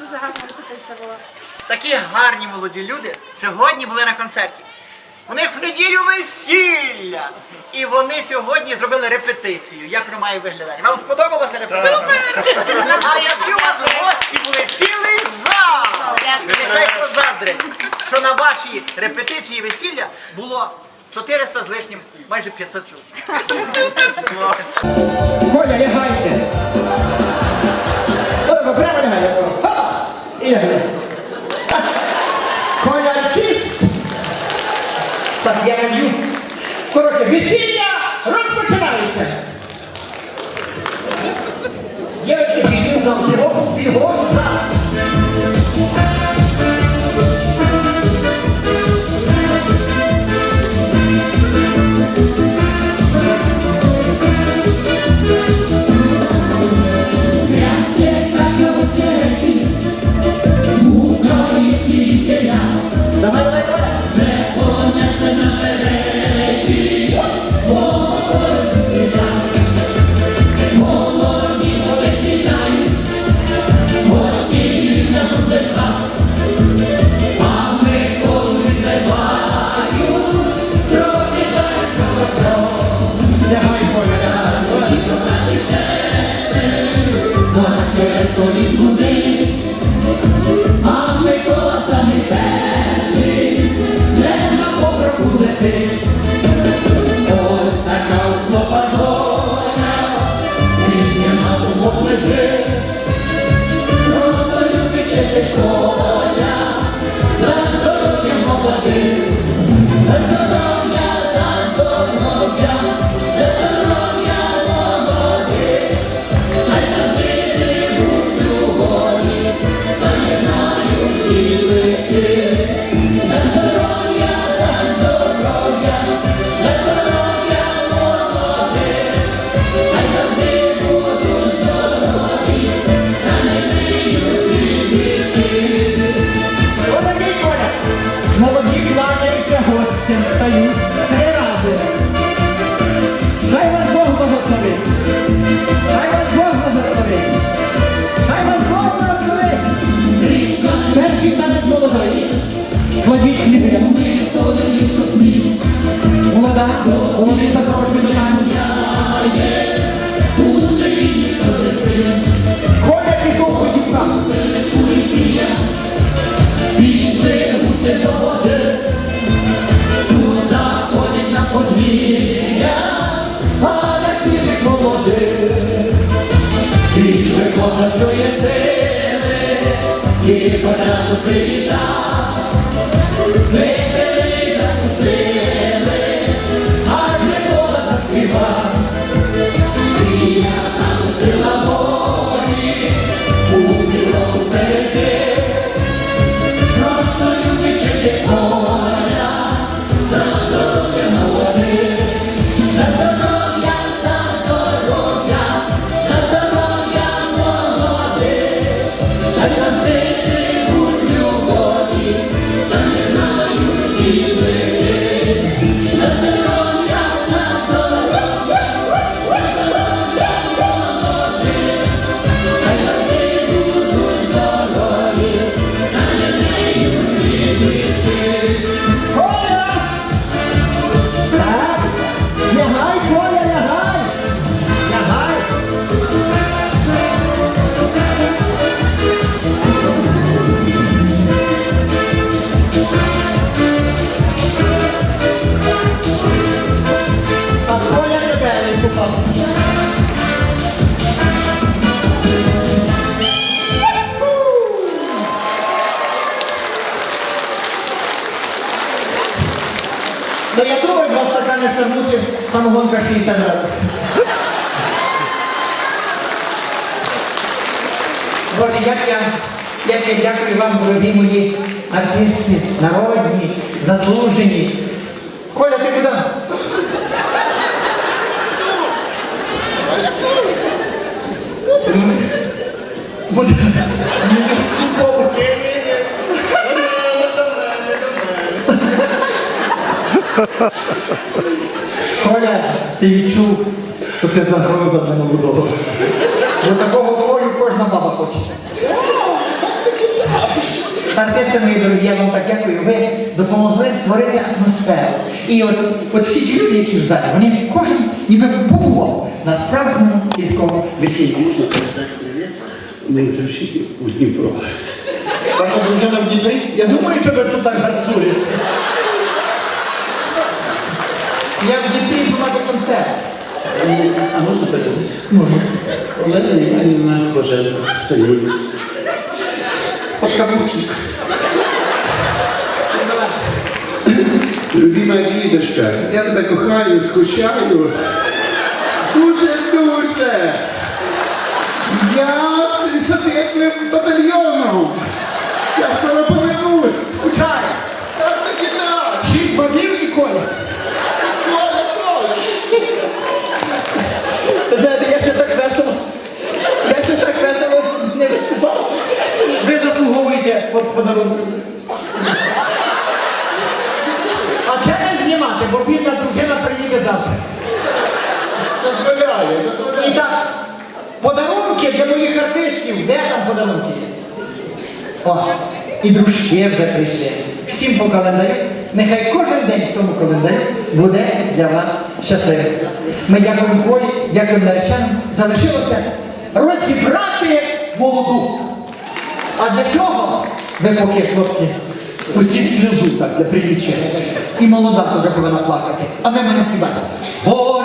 Дуже гарна репетиція була. Такі гарні молоді люди сьогодні були на концерті. У них в неділю весілля. І вони сьогодні зробили репетицію. Як воно має виглядати? Вам сподобалося репетиція? Супер! А якщо у вас гості були цілий зал! Нехай позаздрять, що на вашій репетиції весілля було 400 з лишнім, майже 500 чоловік. Коля, лягайте. Дівчатки, пішли в зал. Бігом, Отакий Молоді кланяються гостям, стаю три рази. Хай вас Бог благословить. Хай вас Бог благословить. Хай вас Бог благословить. Перший танець молодої. Кладіть книгу. Молода, молоді запрошують до танцю. А на свіжих молодих. І виконав, що є сили І одразу привітав молодих Хай завжди самогонка 60 градусів. Боже, як я, як я дякую вам, дорогі мої артисти, народні, заслужені. Коля, ти куди? Буде. Коля, ти відчув, що ти загроза для молодого. Бо такого бою кожна баба хоче. артисти мої дорогі, я вам так дякую. Ви допомогли створити атмосферу. І от, от всі ті люди, які в залі, вони кожен ніби побував на справжньому сільському весіллі. Не грішіть у Дніпро. Ваша дружина в Дніпрі? Я думаю, що ви тут так гарцуєте. Я в Дніпрі мати концерт. А можна подивитися? Можна. Олена Іванівна Боженко, століць. От каблучник. Любима дідушка, я тебе кохаю, скучаю. Дуже-дуже. Я з батальйоном. Я скоро повернусь. Скучає. Так таки так. Шість бабів і коля. Коля, Коля. Ви знаєте, я ще так весело. Я ще так весело не виступав. Ви подарунок. А це не знімати, бо бідна дружина приїде завтра. Дозволяю, І так, подарунки для моїх артистів. Де там подарунки є? О, і дружки вже прийшли. Всім по календарю. Нехай кожен день в цьому календарі буде для вас щасливим. Ми дякуємо Колі, дякуємо нареченим. Залишилося розібрати молоду. А для цього ви поки, хлопці, пустіть сльозу так для приліччя. І молода тоді повинна плакати. А ми мене співати. О,